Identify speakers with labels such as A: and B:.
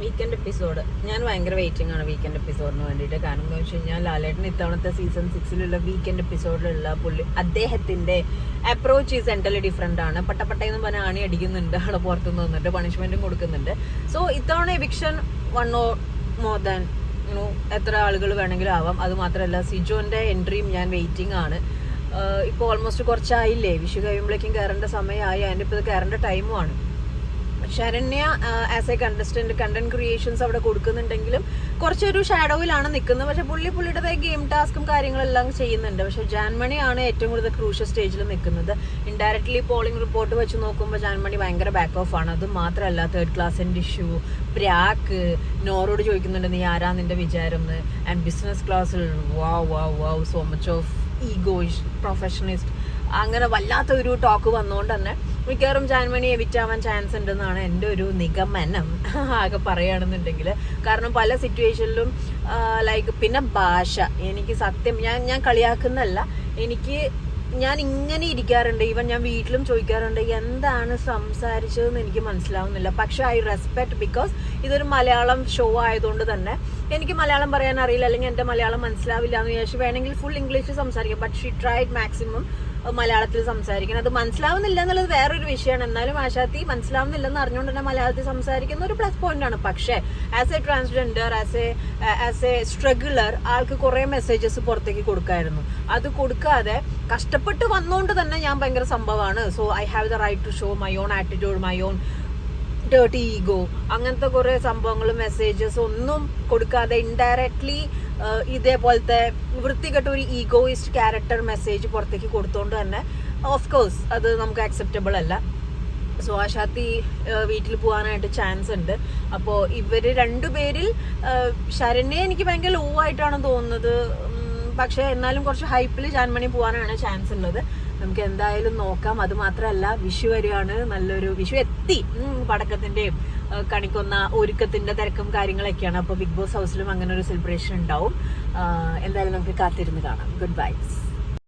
A: Weekend episode ഞാൻ ഭയങ്കര waiting ആണ് വീക്കെൻഡ് എപ്പിസോഡിന് വേണ്ടിയിട്ട്. കാരണം എന്താ വെച്ച് കഴിഞ്ഞാൽ ലാലേട്ടൻ ഇത്തവണത്തെ സീസൺ സിക്സിലുള്ള വീക്കെൻഡ് എപ്പിസോഡിലുള്ള പുള്ളി അദ്ദേഹത്തിന്റെ അപ്രോച്ച് ഈസ് എന്റലി ഡിഫറെന്റ് ആണ്. പട്ടപ്പട്ടയെന്ന് പറഞ്ഞാൽ ആണി അടിക്കുന്നുണ്ട് ആളെ പുറത്തുനിന്ന് വന്നിട്ട് പണിഷ്മെന്റും കൊടുക്കുന്നുണ്ട്. സോ ഇത്തവണ eviction one or more than എത്ര ആളുകൾ വേണമെങ്കിലും ആവാം. അത് മാത്രമല്ല സിജോന്റെ എൻട്രിയും ഞാൻ വെയിറ്റിംഗ് ആണ്. ഇപ്പോൾ ഓൾമോസ്റ്റ് കുറച്ചായില്ലേ? വിഷു കഴിയുമ്പോഴേക്കും കയറേണ്ട സമയമായി. അതിന്റെ ഇപ്പോൾ ഇത് കയറേണ്ട ടൈമുമാണ് Saranya as a contestant content creations അവിടെ കൊടുക്കുന്നുണ്ടെങ്കിലും കുറച്ചൊരു ഷാഡോയിലാണ് നിൽക്കുന്നത്. പക്ഷെ പുള്ളി പുള്ളിയുടേതായ ഗെയിം ടാസ്കും കാര്യങ്ങളെല്ലാം ചെയ്യുന്നുണ്ട്. പക്ഷെ ജാൻമണിയാണ് ഏറ്റവും കൂടുതൽ ക്രൂഷ്യൽ സ്റ്റേജിൽ നിൽക്കുന്നത്. ഇൻഡയറക്ട്ലി പോളിംഗ് റിപ്പോർട്ട് വെച്ച് നോക്കുമ്പോൾ ജാൻമണി ഭയങ്കര ബാക്ക് ഓഫ് ആണ്. അത് മാത്രമല്ല തേർഡ് ക്ലാസ്സിന്റെ ഇഷ്യൂ പ്രാക്ക് നോറോട് ചോദിക്കുന്നുണ്ട് നീ ആരാ നിന്റെ വിചാരം? ആൻഡ് ബിസിനസ് ക്ലാസ്സിൽ വാ വാ വാ so much of egoish professionalist അങ്ങനെ വല്ലാത്ത ഒരു ടോക്ക് വന്നുകൊണ്ട് തന്നെ മിക്കവാറും ജാൻമണി എവിറ്റ് ആവാൻ ചാൻസ് ഉണ്ടെന്നാണ് എന്റെ ഒരു നിഗമനം. ആകെ പറയുകയാണെന്നുണ്ടെങ്കിൽ കാരണം പല സിറ്റുവേഷനിലും ലൈക്ക് പിന്നെ ഭാഷ. എനിക്ക് സത്യം ഞാൻ ഞാൻ കളിയാക്കുന്നല്ല എനിക്ക് ഞാൻ ഇങ്ങനെ ഇരിക്കാറുണ്ട്. ഈവൻ ഞാൻ വീട്ടിലും ചോദിക്കാറുണ്ട് എന്താണ് സംസാരിച്ചതെന്ന് എനിക്ക് മനസ്സിലാവുന്നില്ല. പക്ഷെ ഐ റെസ്പെക്ട് ബിക്കോസ് ഇതൊരു മലയാളം ഷോ ആയതുകൊണ്ട് തന്നെ എനിക്ക് മലയാളം പറയാൻ അറിയില്ല അല്ലെങ്കിൽ എന്റെ മലയാളം മനസ്സിലാവില്ല എന്ന് വിചാരിച്ചു വേണമെങ്കിൽ ഫുൾ ഇംഗ്ലീഷ് സംസാരിക്കാം. ബട്ട് ഷീ ട്രൈഡ് മാക്സിമം മലയാളത്തിൽ സംസാരിക്കണം അത് മനസ്സിലാവുന്നില്ല എന്നുള്ളത് വേറൊരു വിഷയമാണ്. എന്നാലും ആശാത്തി മനസ്സിലാവുന്നില്ലെന്ന് അറിഞ്ഞുകൊണ്ട് തന്നെ മലയാളത്തിൽ സംസാരിക്കുന്ന ഒരു പ്ലസ് പോയിന്റ് ആണ്. പക്ഷേ as a transgender as a as a struggler ആൾക്ക് കുറേ മെസ്സേജസ് പുറത്തേക്ക് കൊടുക്കായിരുന്നു. അത് കൊടുക്കാതെ കഷ്ടപ്പെട്ട് വന്നുകൊണ്ട് തന്നെ ഞാൻ ഭയങ്കര സംഭവമാണ്. So I have the right to show my own attitude my own dirty ego അങ്ങനത്തെ കുറെ സംഭവങ്ങൾ മെസ്സേജസ് ഒന്നും കൊടുക്കാതെ ഇൻഡയറക്ട്ലി ഇതേപോലത്തെ വൃത്തികെട്ട ഒരു ഈഗോയിസ്റ്റ് ക്യാരക്ടർ മെസ്സേജ് പുറത്തേക്ക് കൊടുത്തോണ്ട് തന്നെ ഓഫ് കോഴ്സ് അത് നമുക്ക് അക്സെപ്റ്റബിൾ അല്ല. സോ ആശാത്തി വീട്ടിൽ പോകാനായിട്ട് ചാൻസ് ഉണ്ട്. അപ്പോൾ ഇവർ രണ്ടുപേരിൽ ശരണ്യെ എനിക്ക് ഭയങ്കര ലോ ആയിട്ടാണ് തോന്നുന്നത്. പക്ഷേ എന്നാലും കുറച്ച് ഹൈപ്പിൽ ജാൻമണി പോകാനാണ് ചാൻസ് ഉള്ളത്. നമുക്ക് എന്തായാലും നോക്കാം. അത് മാത്രമല്ല വിഷു വരികയാണ്. നല്ലൊരു വിഷു എത്തി. പടക്കത്തിന്റെയും കണിക്കൊന്ന ഒരുക്കത്തിന്റെ തിരക്കും കാര്യങ്ങളൊക്കെയാണ്. അപ്പോൾ ബിഗ് ബോസ് ഹൗസിലും അങ്ങനെ ഒരു സെലിബ്രേഷൻ ഉണ്ടാവും. എന്തായാലും നമുക്ക് കാത്തിരുന്ന് കാണാം. ഗുഡ് ബൈസ്